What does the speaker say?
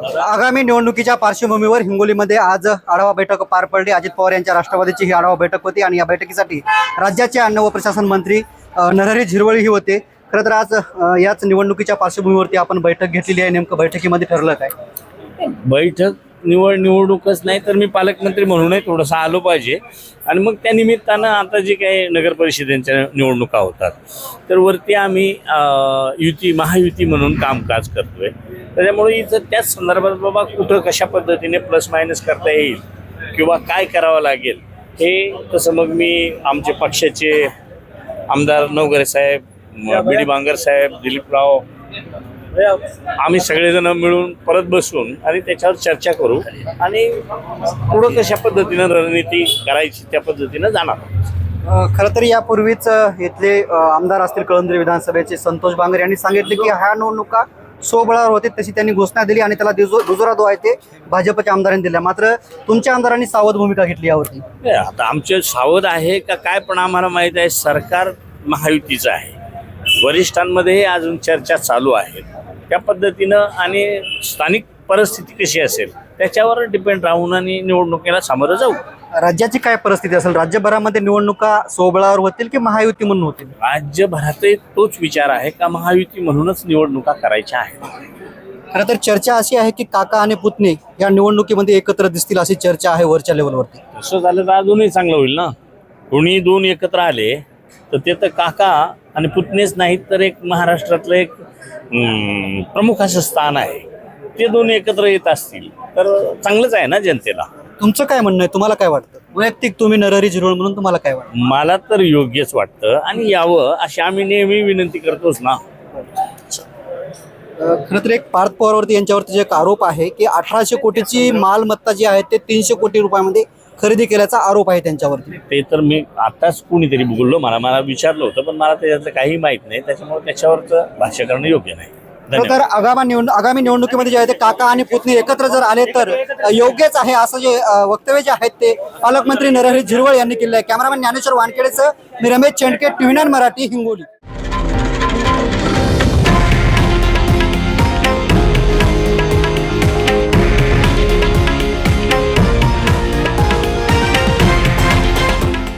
आगामी निवडणुकीच्या पार्श्वभूमीवर हिंगोलीमध्ये आज आढावा बैठक पार पडली. अजित पवार यांच्या राष्ट्रवादीची ही आढावा बैठक होती आणि या बैठकीसाठी राज्याचे अन्न व प्रशासन मंत्री नरहरी झिरवळी ही होते. खरं तर आज याच निवडणुकीच्या पार्श्वभूमीवरती आपण बैठक घेतलेली आहे. नेमकं बैठकीमध्ये ठरलं काय? बैठक निवड निवडणूकच नाही तर मी पालकमंत्री म्हणूनही थोडंसं आलो पाहिजे. आणि मग त्या निमित्तानं आता जे काही नगर परिषदेच्या निवडणुका होतात तर वरती आम्ही युती महायुती म्हणून कामकाज करतोय. त्याच्यामुळे इथं त्याच संदर्भात बाबा कुठं कशा पद्धतीने प्लस मायनस करता येईल किंवा काय करावं लागेल हे तसं मग मी आमचे पक्षाचे आमदार नवगरे साहेब बी डी बांगर साहेब दिलीपराव आम्ही सगळेजण मिळून परत बसून आणि त्याच्यावर चर्चा करू आणि पुढं कशा पद्धतीनं रणनीती करायची त्या पद्धतीनं जाणार खरं तर यापूर्वीच इथले आमदार असतील कळंदरी विधानसभेचे संतोष बांगर यांनी सांगितले की ह्या निवडणुका सोबळावर होते तशी त्यांनी घोषणा दिली आणि त्याला दुजो- दुजोरा जो आहे ते भाजपच्या आमदारांनी दिला मात्र तुमच्या आमदारांनी सावध भूमिका घेतली यावरती. आता आमचे सावध आहे का काय पण आम्हाला माहीत आहे सरकार महायुतीचं आहे. वरिष्ठांमध्ये अजून चर्चा चालू आहेत त्या पद्धतीनं आणि स्थानिक परिस्थिती कशी असेल त्याच्यावर डिपेंड राहून आणि निवडणुकीला सामोरं जाऊ. राज्याची काय परिस्थिती असेल राज्यभरामध्ये निवडणुका सोबळावर होतील की महायुती म्हणून होतील? राज्यभरातही तोच विचार आहे का महायुती म्हणूनच निवडणुका करायच्या आहेत? खरं तर चर्चा अशी आहे की काका आणि पुतणे या निवडणुकीमध्ये एकत्र दिसतील अशी चर्चा आहे वरच्या लेवलवरती तसं झालं तर अजूनही चांगलं होईल ना? कोणी दोन एकत्र आले तर ते तर काका आणि पुतणेच नाहीत तर एक महाराष्ट्रातलं एक प्रमुख असं स्थान आहे. ते दोन एकत्र येत असतील. तर चांगलंच आहे ना जनतेला? तुमचं काय म्हणणं आहे? तुम्हाला काय वाटतं? वैयक्तिक तुम्ही नरहरी झिरोळ म्हणून तुम्हाला काय वाटतं? मला तर योग्यच वाटतं. आणि यावं अशी आम्ही नेहमी विनंती करतोच ना. खरं तर एक पार्थ पवारवरती यांच्यावरती जे एक आरोप आहे की अठराशे कोटीची मालमत्ता जी आहे ते तीनशे कोटी रुपयामध्ये खरेदी केल्याचा आरोप आहे त्यांच्यावरती. ते तर मी आताच कुणीतरी बोललो मला मला विचारलं होतं पण मला त्याच्यातलं काही माहीत नाही त्याच्यामुळे त्याच्यावरचं भाष्य करणं योग्य नाही. तर आगामी निवड आगामी निवडणुकीमध्ये जे आहे ते काका आणि पुतणी एकत्र जर आले तर योग्यच आहे असं जे वक्तव्य जे आहेत ते पालकमंत्री नरहरी झिरवळ यांनी केलं आहे. कॅमेरामॅन ज्ञानेश्वर वानखेडेचं मी रमेश चेंडके टीव्ही नाईन मराठी हिंगोली.